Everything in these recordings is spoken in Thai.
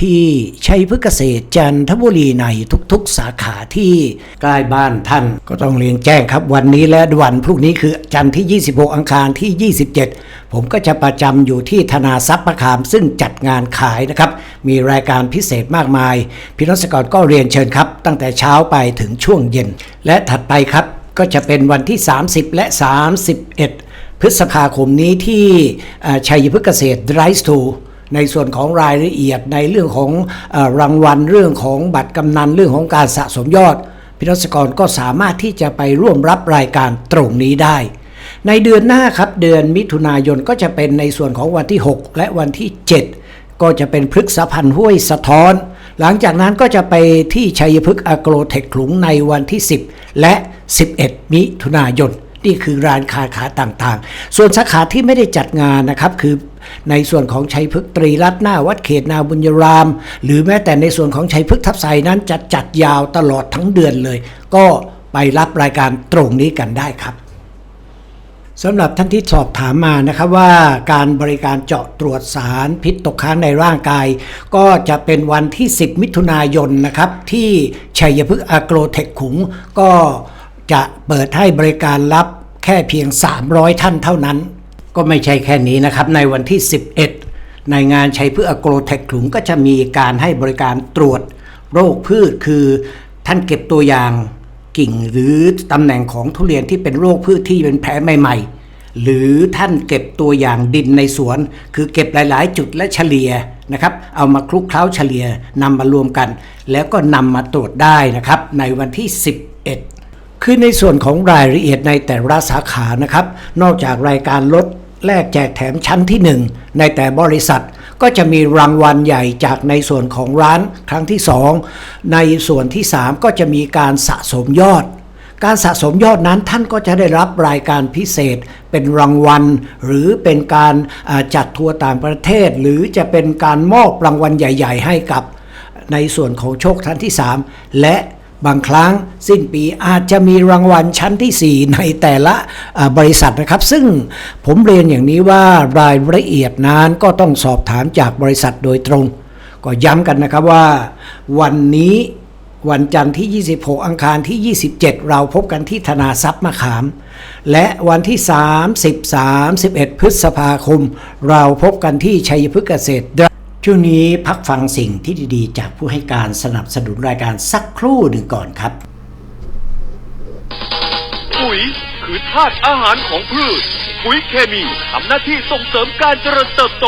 ที่ชัยพฤกษเกษตรจันทบุรีในทุกๆ สาขาที่ใกล้บ้านท่านก็ต้องเรียนแจ้งครับ วันนี้และวันพรุ่งนี้คือจันทร์ที่ 26 อังคารที่ 27 ผมก็จะประจำอยู่ที่ธนาทรัพย์ประคามซึ่งจัดงานขายนะครับ มีรายการพิเศษมากมาย พี่น้องสกอตก็เรียนเชิญครับ ตั้งแต่เช้าไปถึงช่วงเย็น และถัดไปครับก็จะเป็นวันที่ 30 และ 31พฤษภาคมนี้ที่ชัยพฤกษเกษตร Drive to ในส่วนของรายละเอียดในเรื่องของออรางวัล เรื่องของบัตรกำนันเรื่องของการสะสมยอดพินักกรก็สามารถที่จะไปร่วมรับรายการตรงนี้ได้ ในเดือนหน้าครับเดือนมิถุนายนก็จะเป็นในส่วนของวันที่ 6 และวันที่ 7 ก็จะเป็นพฤกษพันธ์ห้วยสะท้อน หลังจากนั้นก็จะไปที่ชัยพฤกษ์อโกรเทคขลุงในวันที่ 10 และ 11 มิถุนายน นี่คือร้านค้าขาต่างๆ ส่วนสาขาที่ไม่ได้จัดงานนะครับ คือในส่วนของชัยพฤกษ์ตรีรัตน์หน้าวัดเขตนาบุญยราม หรือแม้แต่ในส่วนของชัยพฤกษ์ทับไซนั้นจะจัดยาวตลอดทั้งเดือนเลย ก็ไปรับรายการตรงนี้กันได้ครับสำหรับท่านที่สอบถามมานะครับว่าการบริการเจาะตรวจสารพิษตกค้างในร่างกาย ก็จะเป็นวันที่ 10 มิถุนายนนะครับ ที่ชัยพฤกษ์อโกรเทคขุงก็ จะเปิดให้บริการรับแค่เพียง 300 ท่านเท่านั้น ก็ไม่ใช่แค่นี้นะครับ ในวันที่ 11 ในงานชัยพฤกษ์อโกรเทคขุงก็จะมีการให้บริการตรวจโรคพืชคือท่านเก็บตัวอย่างกิ่งหรือตำแหน่งของทุเรียนที่เป็นโรคพืชที่เป็นแผลใหม่ ๆ หรือท่านเก็บตัวอย่างดินในสวน คือเก็บหลาย ๆ จุดและเฉลี่ยนะครับ เอามาคลุกเคล้าเฉลี่ยนำมารวมกัน แล้วก็นำมาตรวจได้นะครับ ในวันที่ 11 คือในส่วนของรายละเอียดในแต่ละสาขานะครับ นอกจากรายการลดแลกแจกแถมชั้นที่ 1 ในแต่บริษัท ก็จะมีรางวัลใหญ่จากในส่วนของร้านครั้งที่ 2 ในส่วนที่ 3 ก็จะมีการสะสมยอด การสะสมยอดนั้นท่านก็จะได้รับรายการพิเศษ เป็นรางวัล หรือเป็นการจัดทัวร์ต่างประเทศ หรือจะเป็นการมอบรางวัลใหญ่ ๆ ให้กับในส่วนของโชคชั้นที่ 3 และ บางครั้งสิ้นปีอาจจะมีรางวัลชั้นทีสี่ 4 ในแต่ละบริษัทนะครับ ซึ่งผมเรียนอย่างนี้ว่ารายละเอียดนั้นก็ต้องสอบถามจากบริษัทโดยตรง ก็ย้ำกันนะครับว่า วันนี้วันจันทร์ที่ 26 อังคารที่ 27 เราพบกันที่ธนาทรัพย์มะขาม และวันที่ 30 31 พฤษภาคม เราพบกันที่ชัยพฤกษ์เกษตร ช่วงนี้พักฟังสิ่งที่ดีๆ จากผู้ให้การสนับสนุนรายการสักครู่หนึ่งก่อนครับ ปุ๋ยคือธาตุอาหารของพืช ปุ๋ยเคมีทำหน้าที่ส่งเสริมการเจริญเติบโต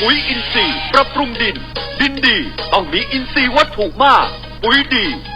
ปุ๋ยอินทรีย์ ปรับปรุงดิน ดินดี ต้องมีอินทรีย์วัตถุมาก ปุ๋ยดี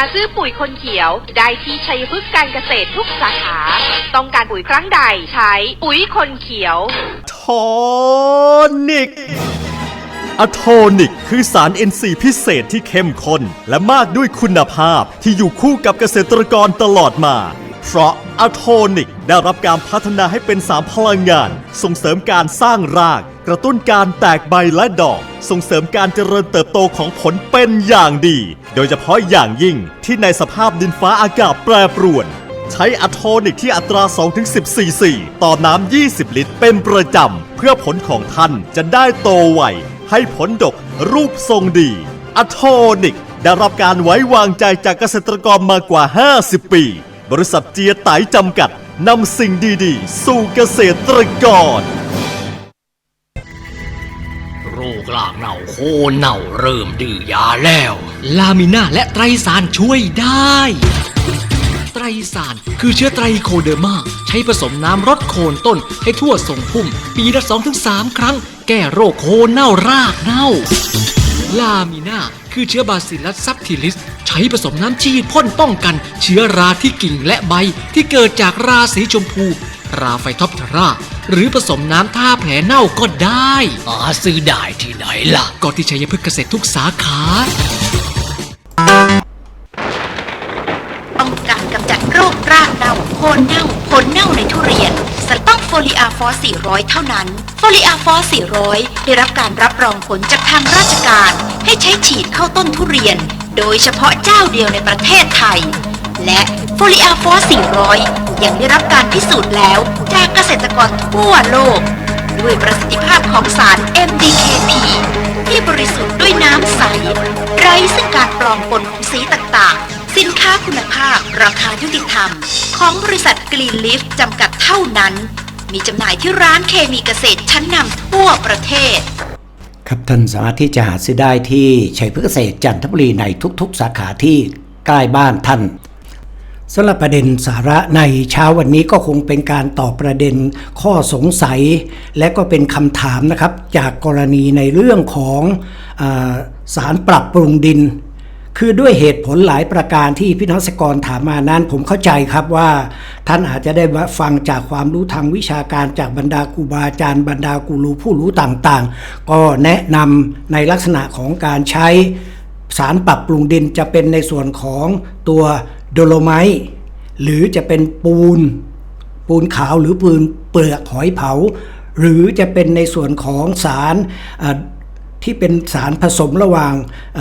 าซื้อปุ๋ยคนเขียว ได้ที่ชัยพฤกษ์การเกษตรทุกสาขา ต้องการปุ๋ยครั้งใดใช้ปุ๋ยคนเขียวโทนิกอะโทนิกคือสาร NC พิเศษที่เข้มข้นและมากด้วยคุณภาพที่อยู่คู่กับเกษตรกรตลอดมา เพราะอะโทนิกได้รับการพัฒนาให้เป็นสารพลังงาน ส่งเสริมการสร้างราก ระตุ้นการแตกใบและดอก ส่งเสริมการเจริญเติบโตของผลเป็นอย่างดี โดยเฉพาะอย่างยิ่งที่ในสภาพดินฟ้าอากาศแปรปรวน ใช้อะโทนิกที่อัตรา 2-10ซีซีต่อน้ำ 20 ลิตร เป็นประจำ เพื่อผลของท่านจะได้โตไว ให้ผลดกรูปทรงดีอะโทนิกได้รับการไว้วางใจจากเกษตรกรมากว่า 50 ปี บริษัทเจียไตจำกัดนำสิ่งดี ๆ สู่เกษตรกร โรคลากเน่าโคเน่าเริ่มดื้อยาแล้ว ลามิน่าและไตรสารช่วยได้ ไตรสารคือเชื้อไตรโคเดอร์มา ใช้ผสมน้ำรดโคนต้นให้ทั่วทรงพุ่ม ปีละ 2-3 ครั้ง แก้โรคโคเน่ารากเน่า ลามิน่าคือเชื้อบาซิลัสซับทิลิส ใช้ผสมน้ำฉีดพ่นป้องกัน เชื้อราที่กิ่งและใบที่เกิดจากราสีชมพู ราไฟท็อปทราหรือผสมน้ำท่าแผลเน่าก็ได้หาซื้อได้ที่ไหนล่ะ ก็ที่ชัยพฤกษ์เกษตรทุกสาขาป้องกันกำจัดโรครากเน่าโคนเน่าผลเน่าในทุเรียนจะต้องโฟลิอาฟอส400 เท่านั้น โฟลิอาฟอส400 ได้รับการรับรองผลจากทางราชการ ให้ใช้ฉีดเข้าต้นทุเรียน โดยเฉพาะเจ้าเดียวในประเทศไทย และโฟลิอาฟอส400 ยังได้รับการพิสูจน์แล้วจากเกษตรกรทั่วโลก ด้วยประสิทธิภาพของสาร MDKP ที่บริสุทธิ์ด้วยน้ำใส ไร้ซึ่งการปลอมปนของสีต่างๆ สินค้าคุณภาพราคายุติธรรม ของบริษัทกรีนลิฟจำกัดเท่านั้น มีจำหน่ายที่ร้านเคมีเกษตรชั้นนำทั่วประเทศ ครับท่านสามารถที่จะหาซื้อได้ที่ชัยพฤกษ์เกษตรจันทบุรีในทุกๆ สาขาที่ใกล้บ้านท่าน สำหรับประเด็นสาระในเช้าวันนี้ก็คงเป็นการตอบประเด็นข้อสงสัย และก็เป็นคำถามนะครับ จากกรณีในเรื่องของอสารปรับปรุงดิน คือด้วยเหตุผลหลายประการที่พี่น้องเกษตรกรถามมานั้นผมเข้าใจครับว่า ท่านอาจจะได้ฟังจากความรู้ทางวิชาการจากบรรดาครูบาอาจารย์บรรดากูรูผู้รู้ต่างๆ ก็แนะนำในลักษณะของการใช้สารปรับปรุงดินจะเป็นในส่วนของตัว โดโลไมต์หรือจะเป็นปูน ปูนขาวหรือปูนเปลือกหอยเผา หรือจะเป็นในส่วนของสารที่เป็นสารผสมระหว่าง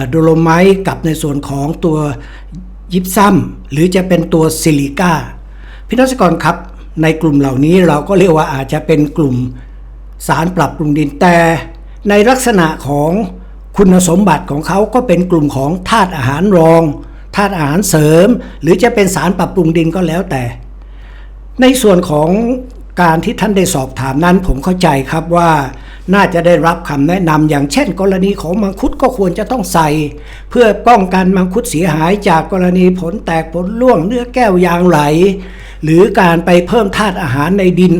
โดโลไมต์กับในส่วนของตัวยิปซัมหรือจะเป็นตัวซิลิก้าพี่นักกรครับ ในกลุ่มเหล่านี้เราก็เรียกว่าอาจจะเป็นกลุ่มสารปรับปรุงดินแต่ ในลักษณะของคุณสมบัติของเขาก็เป็นกลุ่มของธาตุอาหารรองาตุอาหารเสริม หรือจะเป็นสารปรับปรุงดินก็แล้วแต่ ในส่วนของการที่ท่านได้สอบถามนั้น ผมเข้าใจครับว่าน่าจะได้รับคำแนะนำอย่างเช่น กรณีของมังคุดก็ควรจะต้องใส่ เพื่อป้องกันมังคุดเสียหายจากกรณีผลแตกผลร่วงเนื้อแก้วยางไหล หรือการไปเพิ่มธาตุอาหารในดิน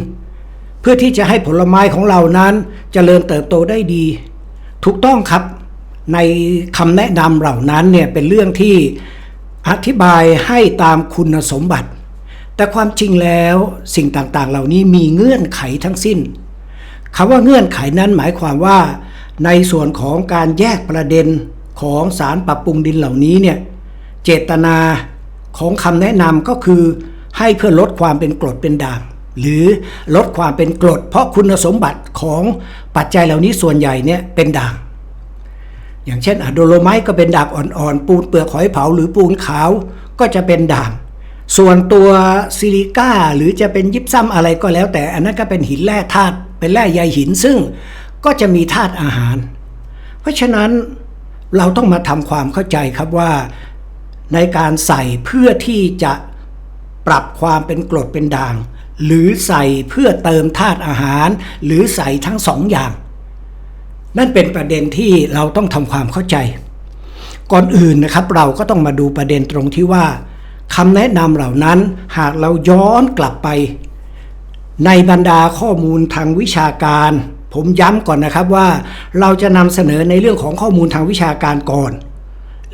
เพื่อที่จะให้ผลไม้ของเรานั้นจเจริญเติบโตได้ดี ถูกต้องครับในคำแนะนำเหล่านั้นเนี่ยเป็นเรื่องที่ อธิบายให้ตามคุณสมบัติ แต่ความจริงแล้วสิ่งต่างๆ เหล่านี้มีเงื่อนไขทั้งสิ้นคำว่าเงื่อนไขนั้นหมายความว่า ในส่วนของการแยกประเด็นของสารปรับปรุงดินเหล่านี้เนี่ยเจตนาของคำแนะนำก็คือให้เพื่อลดความเป็นกรดเป็นด่างหรือลดความเป็นกรด เพราะคุณสมบัติของปัจจัยเหล่านี้ส่วนใหญ่เนี่ยเป็นด่าง อย่างเช่นอะโดโลไมต์ก็เป็นด่างอ่อนๆ ปูนเปลือกหอยเผาหรือปูนขาวก็จะเป็นด่าง ส่วนตัวซิลิก้าหรือจะเป็นยิปซัมอะไรก็แล้ว แต่อันนั้นก็เป็นหินแร่ธาตุเป็นแร่ใยหินซึ่งก็จะมีธาตุอาหาร เพราะฉะนั้นเราต้องมาทำความเข้าใจครับว่าในการใส่เพื่อที่จะปรับความเป็นกรดเป็นด่าง หรือใส่เพื่อเติมธาตุอาหาร หรือใส่ทั้งสองอย่าง นั่นเป็นประเด็นที่เราต้องทำความเข้าใจ ก่อนอื่นนะครับเราก็ต้องมาดูประเด็นตรงที่ว่าคำแนะนำเหล่านั้นหากเราย้อนกลับไป ในบรรดาข้อมูลทางวิชาการ ผมย้ำก่อนนะครับว่า เราจะนำเสนอในเรื่องของข้อมูลทางวิชาการก่อน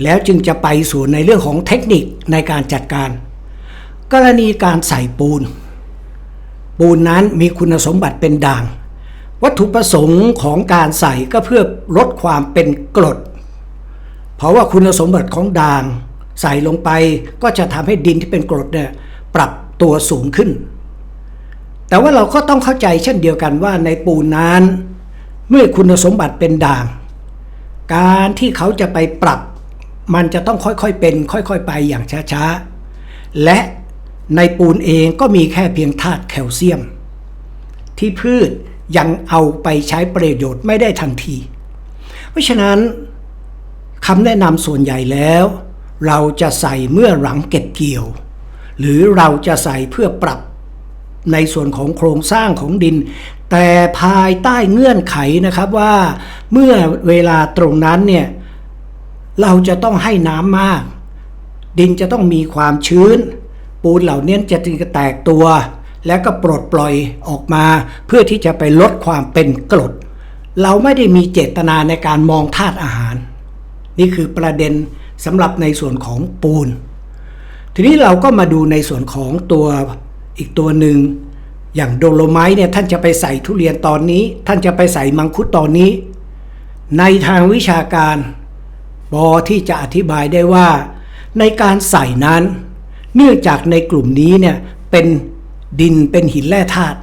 แล้วจึงจะไปสู่ในเรื่องของเทคนิคในการจัดการ กรณีการใส่ปูน ปูนนั้นมีคุณสมบัติเป็นด่าง วัตถุประสงค์ของการใส่ก็เพื่อลดความเป็นกรด เพราะว่าคุณสมบัติของด่าง ใส่ลงไปก็จะทำให้ดินที่เป็นกรดเนี่ยปรับตัวสูงขึ้น แต่ว่าเราก็ต้องเข้าใจเช่นเดียวกันว่าในปูนนั้น เมื่อคุณสมบัติเป็นด่าง การที่เขาจะไปปรับ มันจะต้องค่อยๆเป็น ค่อยๆ ไปอย่างช้าๆ และในปูนเองก็มีแค่เพียงธาตุแคลเซียม ที่พืช ยังเอาไปใช้ประโยชน์ไม่ได้ทันที เพราะฉะนั้นคำแนะนำส่วนใหญ่แล้ว เราจะใส่เมื่อหลังเก็บเกี่ยว หรือเราจะใส่เพื่อปรับในส่วนของโครงสร้างของดิน แต่ภายใต้เงื่อนไขนะครับว่าเมื่อเวลาตรงนั้นเนี่ยเราจะต้องให้น้ำมาก ดินจะต้องมีความชื้น ปูนเหล่านี้จะแตกตัว แล้วก็ปลดปล่อยออกมา เพื่อที่จะไปลดความเป็นกรด เราไม่ได้มีเจตนาในการมองธาตุอาหาร นี่คือประเด็นสำหรับในส่วนของปูน ทีนี้เราก็มาดูในส่วนของตัวอีกตัวหนึ่งอย่างโดโลไมต์เนี่ยท่านจะไปใส่ทุเรียนตอนนี้ ท่านจะไปใส่มังคุดตอนนี้ ในทางวิชาการพอที่จะอธิบายได้ว่า ในการใส่นั้น เนื่องจากในกลุ่มนี้เนี่ยเป็น ดินเป็นหินแร่ธาตุ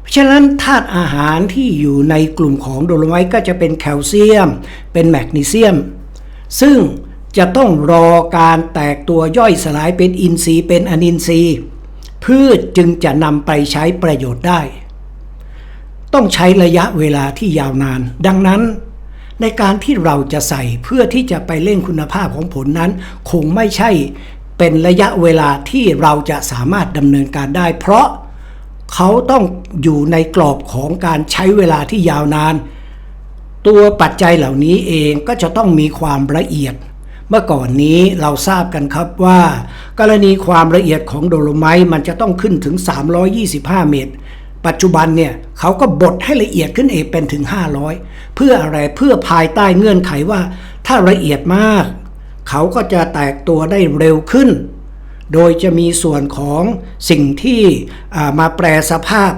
เพราะฉะนั้นธาตุอาหารที่อยู่ในกลุ่มของโดโลไมต์ก็จะเป็นแคลเซียม เป็นแมกนีเซียม ซึ่งจะต้องรอการแตกตัวย่อยสลายเป็นอินทรีย์เป็นอนินทรีย์ พืชจึงจะนำไปใช้ประโยชน์ได้ ต้องใช้ระยะเวลาที่ยาวนาน ดังนั้น ในการที่เราจะใส่เพื่อที่จะไปเล่นคุณภาพของผลนั้น คงไม่ใช่ เป็นระยะเวลาที่เราจะสามารถดำเนินการได้ เพราะเขาต้องอยู่ในกรอบของการใช้เวลาที่ยาวนาน ตัวปัจจัยเหล่านี้เองก็จะต้องมีความละเอียด เมื่อก่อนนี้เราทราบกันครับว่า กรณีความละเอียดของโดโลไมต์มันจะต้องขึ้นถึง 325 เมตร ปัจจุบันเนี่ยเขาก็บดให้ละเอียดขึ้นเองเป็นถึง 500 เพื่ออะไรเพื่อภายใต้เงื่อนไขว่าถ้าละเอียดมาก เขาก็จะแตกตัวได้เร็วขึ้น โดยจะมีส่วนของสิ่งที่มาแปรสภาพ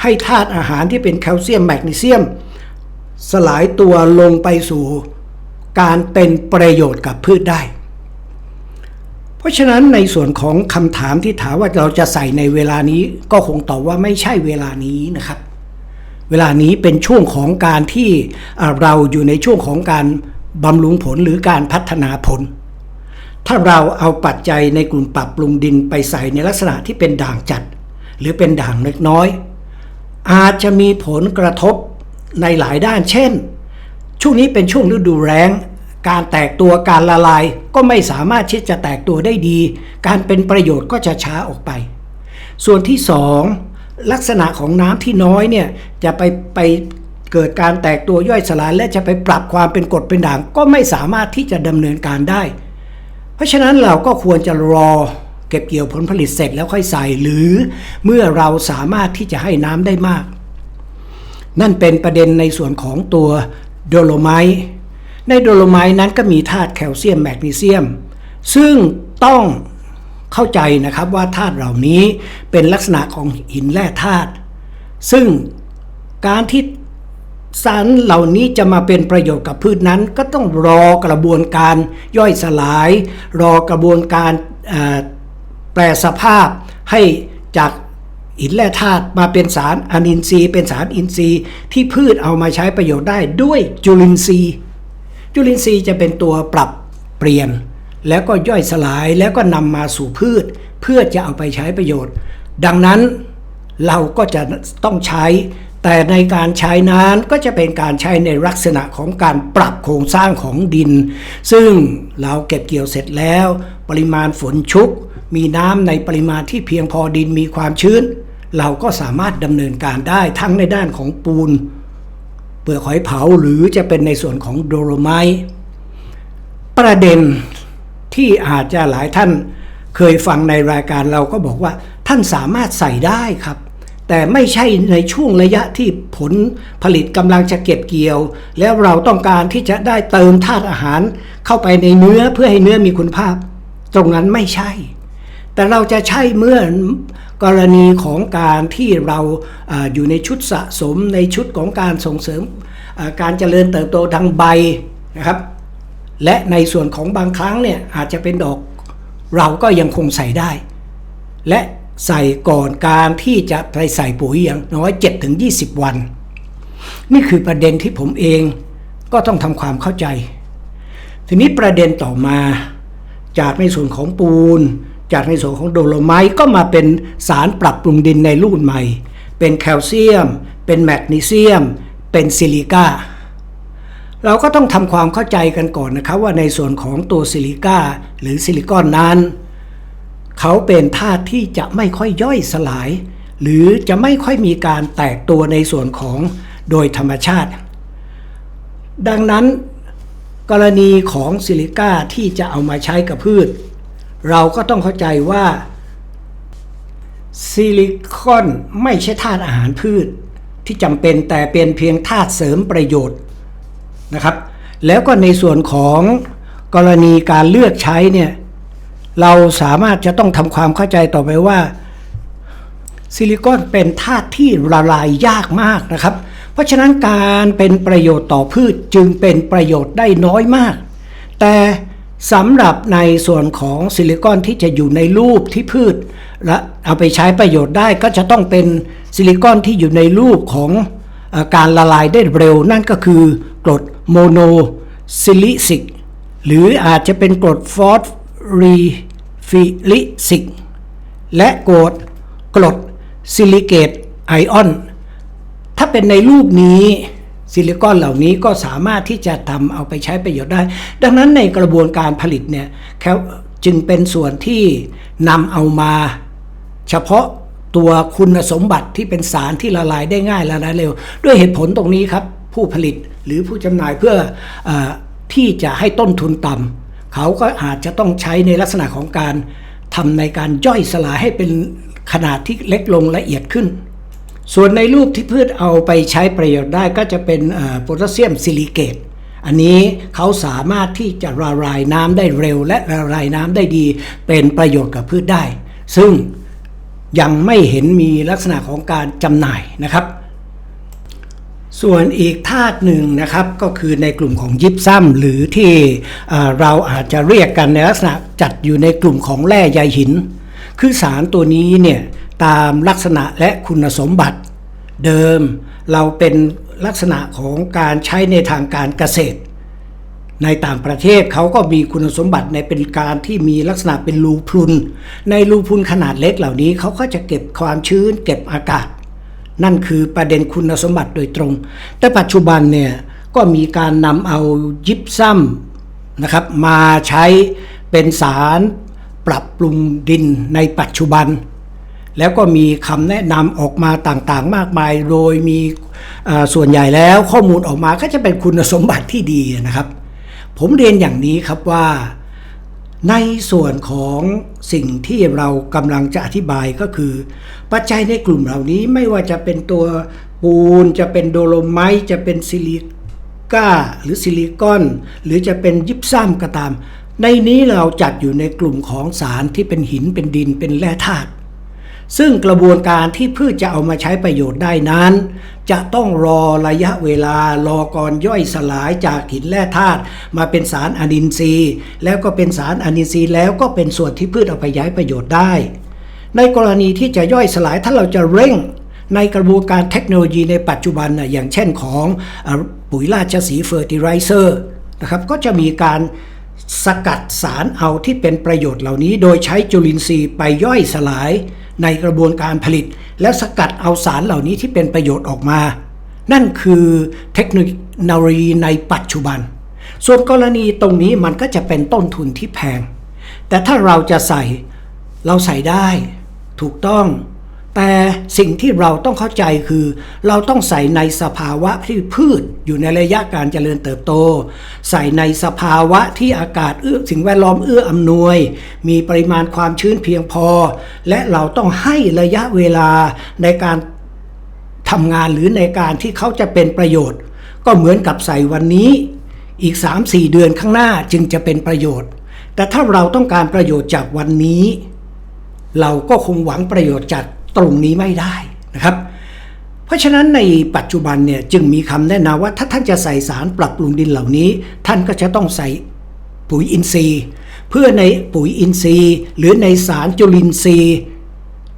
ให้ธาตุอาหารที่เป็นแคลเซียมแมกนีเซียม สลายตัวลงไปสู่การเป็นประโยชน์กับพืชได้ เพราะฉะนั้นในส่วนของคำถามที่ถามว่าเราจะใส่ในเวลานี้ก็คงตอบว่าไม่ใช่เวลานี้นะครับ เวลานี้เป็นช่วงของการที่เราอยู่ในช่วงของการ บำรุงผลหรือการพัฒนาผล ถ้าเราเอาปัจจัยในกลุ่มปรับปรุงดินไปใส่ในลักษณะที่เป็นด่างจัด หรือเป็นด่างเล็กน้อย อาจจะมีผลกระทบในหลายด้าน เช่น ช่วงนี้เป็นช่วงฤดูแล้งการแตกตัวการละลายก็ไม่สามารถที่จะแตกตัวได้ดี การเป็นประโยชน์ก็จะช้าออกไป ส่วนที่สองลักษณะของน้ำที่น้อยเนี่ยจะไปไป เกิดการแตกตัวย่อยสลาย และจะไปปรับความเป็นกรดเป็นด่างก็ไม่สามารถที่จะดำเนินการได้ เพราะฉะนั้นเราก็ควรจะรอเก็บเกี่ยวผลผลิตเสร็จแล้วค่อยใส่ หรือเมื่อเราสามารถที่จะให้น้ำได้มาก นั่นเป็นประเด็นในส่วนของตัวโดโลไมต์ในโดโลไมต์นั้นก็มีธาตุแคลเซียมแมกนีเซียม ซึ่งต้องเข้าใจนะครับว่าธาตุเหล่านี้เป็นลักษณะของหินแร่ธาตุซึ่งการที่ สารเหล่านี้จะมาเป็นประโยชน์กับพืชนั้น ก็ต้องรอกระบวนการย่อยสลาย รอกระบวนการแปลสภาพให้จากหินแร่ธาตุมาเป็นสารอนินทรีย์ เป็นสารอินทรีย์ ที่พืชเอามาใช้ประโยชน์ได้ด้วยจุลินทรีย์ จุลินทรีย์จะเป็นตัวปรับเปลี่ยน แล้วก็ย่อยสลายแล้วก็นำมาสู่พืช เพื่อจะเอาไปใช้ประโยชน์ ดังนั้นเราก็จะต้องใช้ แต่ในการใช้นั้นก็จะเป็นการใช้ในลักษณะของการปรับโครงสร้างของดิน ซึ่งเราเก็บเกี่ยวเสร็จแล้ว ปริมาณฝนชุก มีน้ำในปริมาณที่เพียงพอดินมีความชื้น เราก็สามารถดำเนินการได้ทั้งในด้านของปูน เปลือกหอยเผาหรือจะเป็นในส่วนของโดโลไมต์ประเด็นที่อาจจะหลายท่านเคยฟังในรายการเราก็บอกว่าท่านสามารถใส่ได้ครับ แต่ไม่ใช่ในช่วงระยะที่ผลผลิตกำลังจะเก็บเกี่ยว แล้วเราต้องการที่จะได้เติมธาตุอาหารเข้าไปในเนื้อเพื่อให้เนื้อมีคุณภาพ ตรงนั้นไม่ใช่ แต่เราจะใช่เมื่อกรณีของการที่เราออยู่ในชุดสะสมในชุดของการส่งเสริมการเจริญเติบโตทางใบนะครับ และในส่วนของบางครั้งเนี่ยอาจจะเป็นดอกเราก็ยังคงใส่ได้ และ ใส่ก่อนการที่จะไปใส่ปุ๋ยอย่างน้อย 7-20 วัน นี่คือประเด็นที่ผมเองก็ต้องทำความเข้าใจ ทีนี้ประเด็นต่อมา จากในส่วนของปูน จากในส่วนของโดโลไมต์ก็มาเป็นสารปรับปรุงดินในรุ่นใหม่ เป็นแคลเซียม เป็นแมกนีเซียม เป็นซิลิก้าเราก็ต้องทำความเข้าใจกันก่อนนะครับว่าในส่วนของตัวซิลิก้าหรือซิลิคอนนั้น เขาเป็นธาตุที่จะไม่ค่อยย่อยสลาย หรือจะไม่ค่อยมีการแตกตัวในส่วนของโดยธรรมชาติ ดังนั้นกรณีของซิลิก้าที่จะเอามาใช้กับพืช เราก็ต้องเข้าใจว่าซิลิคอนไม่ใช่ธาตุอาหารพืชที่จำเป็นแต่เป็นเพียงธาตุเสริมประโยชน์นะครับ แล้วก็ในส่วนของกรณีการเลือกใช้เนี่ย เราสามารถจะต้องทำความเข้าใจต่อไปว่า ซิลิคอนเป็นธาตุที่ละลายยากมากนะครับ เพราะฉะนั้นการเป็นประโยชน์ต่อพืชจึงเป็นประโยชน์ได้น้อยมาก แต่สำหรับในส่วนของซิลิคอนที่จะอยู่ในรูปที่พืช และเอาไปใช้ประโยชน์ได้ก็จะต้องเป็นซิลิคอนที่อยู่ในรูปของอการละลายได้เร็ว นั่นก็คือกรดโมโนซิลิซิก หรืออาจจะเป็นกรดฟอส รีฟิลิซิก และโกรดกรดซิลิเกตไอออน ถ้าเป็นในรูปนี้ซิลิคอนเหล่านี้ก็สามารถที่จะทำเอาไปใช้ประโยชน์ได้ ดังนั้นในกระบวนการผลิตเนี่ยจึงเป็นส่วนที่นำเอามาเฉพาะตัวคุณสมบัติที่เป็นสารที่ละลายได้ง่ายละลายเร็ว ด้วยเหตุผลตรงนี้ครับ ผู้ผลิตหรือผู้จำหน่ายเพื่ออที่จะให้ต้นทุนต่ำ เขาก็อาจจะต้องใช้ในลักษณะของการทำในการย่อยสลายให้เป็นขนาดที่เล็กลงละเอียดขึ้น ส่วนในรูปที่พืชเอาไปใช้ประโยชน์ได้ก็จะเป็นโพแทสเซียมซิลิเกตอันนี้เขาสามารถที่จะละลายน้ำได้เร็วและละลายน้ำได้ดี เป็นประโยชน์กับพืชได้ ซึ่งยังไม่เห็นมีลักษณะของการจำหน่ายนะครับ ส่วนอีกธาตุหนึ่งนะครับก็คือในกลุ่มของยิปซัมหรือที่เราอาจจะเรียกกันในลักษณะจัดอยู่ในกลุ่มของแร่ใยหิน คือสารตัวนี้เนี่ยตามลักษณะและคุณสมบัติเดิมเราเป็นลักษณะของการใช้ในทางการเกษตร ในต่างประเทศเขาก็มีคุณสมบัติในเป็นการที่มีลักษณะเป็นรูพรุน ในรูพรุนขนาดเล็กเหล่านี้เขาก็จะเก็บความชื้นเก็บอากาศ นั่นคือประเด็นคุณสมบัติโดยตรง แต่ปัจจุบันเนี่ยก็มีการนำเอายิปซัมนะครับมาใช้เป็นสารปรับปรุงดินในปัจจุบัน แล้วก็มีคำแนะนำออกมาต่างๆ มากมาย โดยมีส่วนใหญ่แล้วข้อมูลออกมาก็จะเป็นคุณสมบัติที่ดีนะครับ ผมเรียนอย่างนี้ครับว่า ในส่วนของสิ่งที่เรากำลังจะอธิบายก็คือ ปัจจัยในกลุ่มเหล่านี้ไม่ว่าจะเป็นตัวปูน จะเป็นโดโลไมต์จะเป็นซิลิก้าหรือซิลิคอน หรือจะเป็นยิปซัมก็ตาม ในนี้เราจัดอยู่ในกลุ่มของสารที่เป็นหินเป็นดินเป็นแร่ธาตุ ซึ่งกระบวนการที่พืชจะเอามาใช้ประโยชน์ได้นั้น จะต้องรอระยะเวลารอก่อนย่อยสลายจากหินแร่ธาตุมาเป็นสารอนินทรีย์ แล้วก็เป็นสารอนินทรีย์แล้วก็เป็นส่วนที่พืชเอาไปย้ายประโยชน์ได้ ในกรณีที่จะย่อยสลายถ้าเราจะเร่งในกระบวนการเทคโนโลยีในปัจจุบันนะอย่างเช่นของปุ๋ยราชสีเฟอร์ติไรเซอร์นะครับก็จะมีการสกัดสารเอาที่เป็นประโยชน์เหล่านี้ โดยใช้จุลินทรีย์ไปย่อยสลาย ในกระบวนการผลิต แล้วสกัดเอาสารเหล่านี้ที่เป็นประโยชน์ออกมา นั่นคือเทคโนโลยีในปัจจุบัน ส่วนกรณีตรงนี้มันก็จะเป็นต้นทุนที่แพง แต่ถ้าเราจะใส่เราใส่ได้ ถูกต้อง แต่สิ่งที่เราต้องเข้าใจคือ เราต้องใส่ในสภาวะที่พืชอยู่ในระยะการเจริญเติบโต ใส่ในสภาวะที่อากาศเอื้อสิ่งแวดล้อมเอื้ออำนวย มีปริมาณความชื้นเพียงพอ และเราต้องให้ระยะเวลาในการทำงานหรือในการที่เขาจะเป็นประโยชน์ ก็เหมือนกับใส่วันนี้ อีก 3-4 เดือนข้างหน้าจึงจะเป็นประโยชน์ แต่ถ้าเราต้องการประโยชน์จากวันนี้ เราก็คงหวังประโยชน์จาก ตรงนี้ไม่ได้นะครับ เพราะฉะนั้นในปัจจุบันเนี่ยจึงมีคำแนะนำว่าถ้าท่านจะใส่สารปรับปรุงดินเหล่านี้ ท่านก็จะต้องใส่ปุ๋ยอินทรีย์ เพื่อในปุ๋ยอินทรีย์ หรือในสารจุลินทรีย์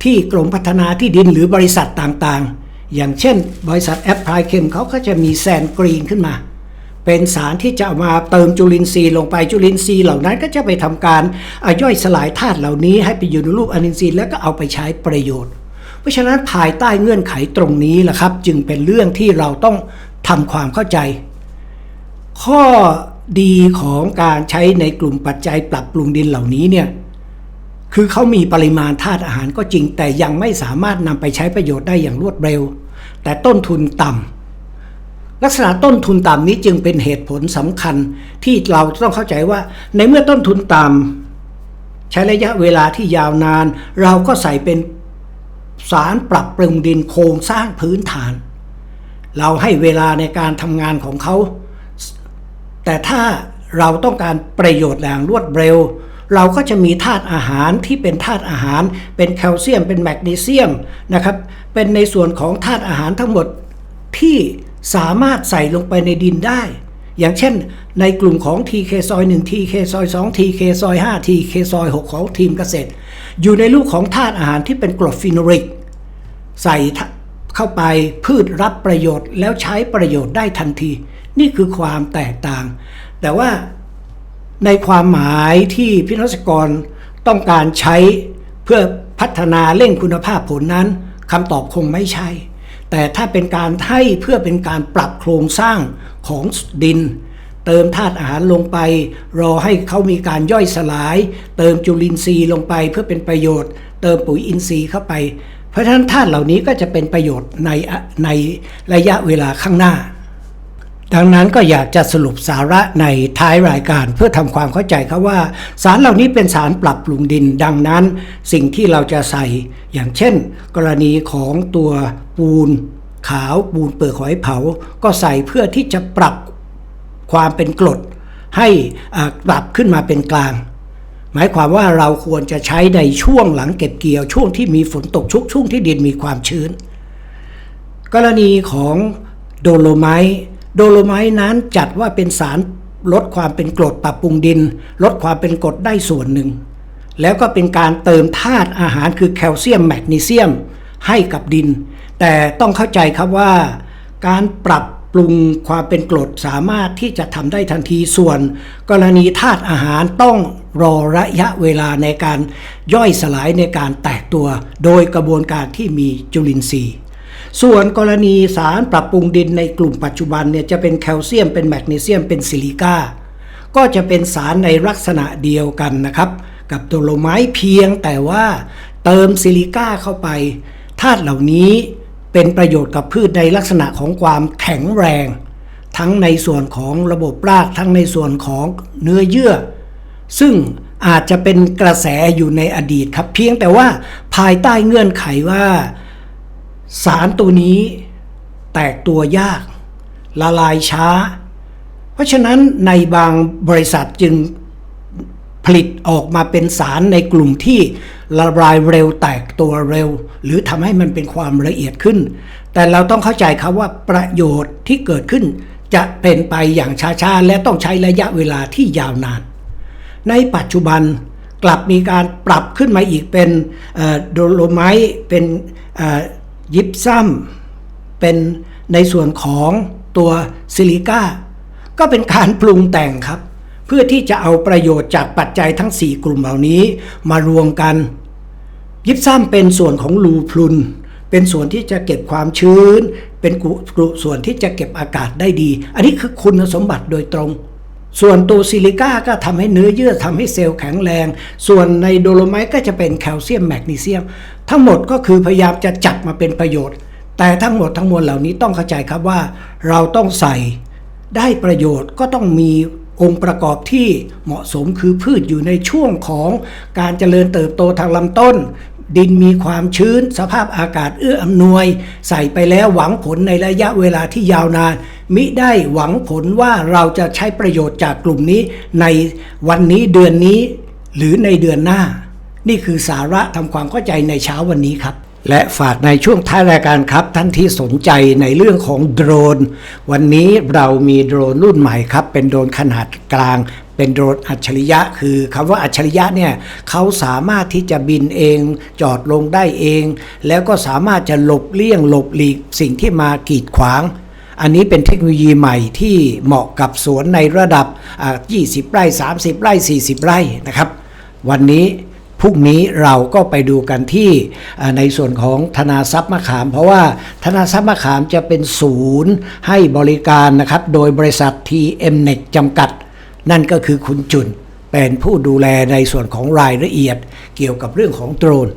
ที่กรมพัฒนาที่ดินหรือบริษัทต่างๆ อย่างเช่น บริษัทแอปพลายเคมเขาก็จะมีแซนกรีนขึ้นมาเป็นสารที่จะมาเติมจุลินทรีย์ลงไปจุลินทรีย์เหล่านั้นก็จะไปทำการย่อยสลายธาตุเหล่านี้ให้ไปอยู่ในรูปอนินทรีย์แล้วก็เอาไปใช้ประโยชน์ ราะฉะนั้นภายใต้เงื่อนไขตรงนี้แหละครับ จึงเป็นเรื่องที่เราต้องทำความเข้าใจ ข้อดีของการใช้ในกลุ่มปัจจัยปรับปรุงดินเหล่านี้เนี่ยคือเขามีปริมาณธาตุอาหารก็จริง แต่ยังไม่สามารถนำไปใช้ประโยชน์ได้อย่างรวดเร็ว แต่ต้นทุนต่ำลักษณะต้นทุนต่ำนี้จึงเป็นเหตุผลสำคัญที่เราต้องเข้าใจว่า ในเมื่อต้นทุนต่ำใช้ระยะเวลาที่ยาวนาน เราก็ใส่เป็น สารปรับปรุงดินโครงสร้างพื้นฐาน เราให้เวลาในการทำงานของเขา แต่ถ้าเราต้องการประโยชน์อย่างรวดเร็ว เราก็จะมีธาตุอาหารที่เป็นธาตุอาหาร เป็นแคลเซียม เป็นแมกนีเซียมนะครับ เป็นในส่วนของธาตุอาหารทั้งหมดที่สามารถใส่ลงไปในดินได้ อย่างเช่น ในกลุ่มของ TK ซอย1 TK ซอย2 TK ซอย5 TK ซอย6ของทีมเกษตร อยู่ในรูปของธาตุอาหารที่เป็นกรดฟีโนลิก ใส่เข้าไปพืชรับประโยชน์แล้วใช้ประโยชน์ได้ทันที นี่คือความแตกต่าง แต่ว่าในความหมายที่พินักกรต้องการใช้เพื่อพัฒนาเร่งคุณภาพผลนั้นคำตอบคงไม่ใช่ แต่ถ้าเป็นการให้เพื่อเป็นการปรับโครงสร้างของดิน เติมธาตุอาหารลงไป รอให้เขามีการย่อยสลาย เติมจุลินทรีย์ลงไปเพื่อเป็นประโยชน์ เติมปุ๋ยอินทรีย์เข้าไป เพราะฉะนั้นธาตุเหล่านี้ก็จะเป็นประโยชน์ในในระยะเวลาข้างหน้า ดังนั้นก็อยากจะสรุปสาระในท้ายรายการเพื่อทำความเข้าใจครับว่า สารเหล่านี้เป็นสารปรับปรุงดิน ดังนั้นสิ่งที่เราจะใส่ อย่างเช่น กรณีของตัวปูนขาวปูนเปลือกหอยเผา ก็ใส่เพื่อที่จะปรับความเป็นกรดให้ปรับขึ้นมาเป็นกลาง หมายความว่าเราควรจะใช้ในช่วงหลังเก็บเกี่ยวช่วงที่มีฝนตกชุกช่วงที่ดินมีความชื้น กรณีของโดโลไมต์ โดโลไมต์นั้นจัดว่าเป็นสารลดความเป็นกรดปรับปรุงดิน ลดความเป็นกรดได้ส่วนหนึ่ง แล้วก็เป็นการเติมธาตุอาหารคือแคลเซียมแมกนีเซียมให้กับดิน แต่ต้องเข้าใจครับว่า การปรับปรุงความเป็นกรดสามารถที่จะทำได้ทันทีส่วน กรณีธาตุอาหารต้องรอระยะเวลาในการย่อยสลายในการแตกตัว โดยกระบวนการที่มีจุลินทรีย์ ส่วนกรณีสารปรับปรุงดินในกลุ่มปัจจุบันเนี่ยจะเป็นแคลเซียมเป็นแมกนีเซียมเป็นซิลิก้าก็จะเป็นสารในลักษณะเดียวกันนะครับ กับโดโลไมต์เพียงแต่ว่าเติมซิลิก้าเข้าไปธาตุเหล่านี้เป็นประโยชน์กับพืชในลักษณะของความแข็งแรง ทั้งในส่วนของระบบรากทั้งในส่วนของเนื้อเยื่อ ซึ่งอาจจะเป็นกระแสอยู่ในอดีตครับ เพียงแต่ว่าภายใต้เงื่อนไขว่า สารตัวนี้แตกตัวยาก ละลายช้า เพราะฉะนั้นในบางบริษัทจึงผลิตออกมาเป็นสารในกลุ่มที่ละลายเร็วแตกตัวเร็ว หรือทำให้มันเป็นความละเอียดขึ้น แต่เราต้องเข้าใจครับว่าประโยชน์ที่เกิดขึ้น จะเป็นไปอย่างช้าๆ และต้องใช้ระยะเวลาที่ยาวนาน ในปัจจุบันกลับมีการปรับขึ้นมาอีกเป็นโดโลไมต์เป็น ยิปซัมเป็นในส่วนของตัวซิลิก้าก็เป็นการปรุงแต่งครับ เพื่อที่จะเอาประโยชน์จากปัจจัยทั้ง 4 กลุ่มเหล่านี้มารวมกัน ยิปซัมเป็นส่วนของรูพลุน เป็นส่วนที่จะเก็บความชื้น เป็นส่วนที่จะเก็บอากาศได้ดี อันนี้คือคุณสมบัติโดยตรง ส่วนตัวซิลิก้าก็ทำให้เนื้อเยื่อทำให้เซลล์แข็งแรง ส่วนในโดโลไมต์ก็จะเป็นแคลเซียมแมกนีเซียม ทั้งหมดก็คือพยายามจะจัดมาเป็นประโยชน์ แต่ทั้งหมดทั้งมวลเหล่านี้ต้องเข้าใจครับว่า เราต้องใส่ได้ประโยชน์ก็ต้องมีองค์ประกอบที่เหมาะสมคือพืชอยู่ในช่วงของการเจริญเติบโตทางลำต้น ดินมีความชื้น สภาพอากาศเอื้ออำนวย ใส่ไปแล้วหวังผลในระยะเวลาที่ยาวนาน มิได้หวังผลว่าเราจะใช้ประโยชน์จากกลุ่มนี้ในวันนี้เดือนนี้ หรือในเดือนหน้า นี่คือสาระทำความเข้าใจในเช้าวันนี้ครับและฝากในช่วงท้ายรายการครับ ท่านที่สนใจในเรื่องของโดรน วันนี้เรามีโดรนรุ่นใหม่ครับ เป็นโดรนขนาดกลาง เป็นโดรนอัจฉริยะ คือคำว่าอัจฉริยะเนี่ยเขาสามารถที่จะบินเอง จอดลงได้เอง แล้วก็สามารถจะหลบเลี่ยงหลบหลีกสิ่งที่มากีดขวาง อันนี้เป็นเทคโนโลยีใหม่ที่เหมาะกับสวนในระดับ 20 ไร่ 30 ไร่ 40 ไร่นะครับ วันนี้พรุ่งนี้เราก็ไปดูกันที่ในส่วนของธนาทรัพย์มะขาม เพราะว่าธนาทรัพย์มะขามจะเป็นศูนย์ให้บริการนะครับ โดยบริษัท TMNET จำกัด นั่นก็คือคุณจุนเป็นผู้ดูแลในส่วนของรายละเอียดเกี่ยวกับเรื่องของโดรน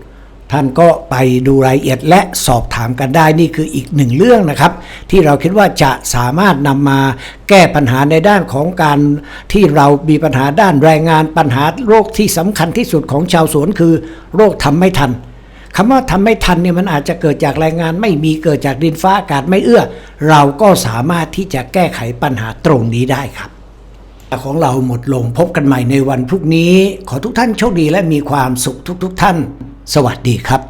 ท่านก็ไปดูรายละเอียดและสอบถามกันได้นี่คืออีกหนึ่งเรื่องนะครับ ที่เราคิดว่าจะสามารถนำมาแก้ปัญหาในด้านของการที่เรามีปัญหาด้านแรงงานปัญหาโรคที่สำคัญที่สุดของชาวสวนคือ โรคทำไม่ทันคำว่าทำไม่ทันเนี่ยมันอาจจะเกิดจากแรงงาน ไม่มีเกิดจากดินฟ้าอากาศไม่เอื้อ เราก็สามารถที่จะแก้ไขปัญหาตรงนี้ได้ครับ ของเราหมดลงพบกันใหม่ในวันพรุ่งนี้ ขอทุกท่านโชคดีและมีความสุขทุกๆท่าน สวัสดีครับ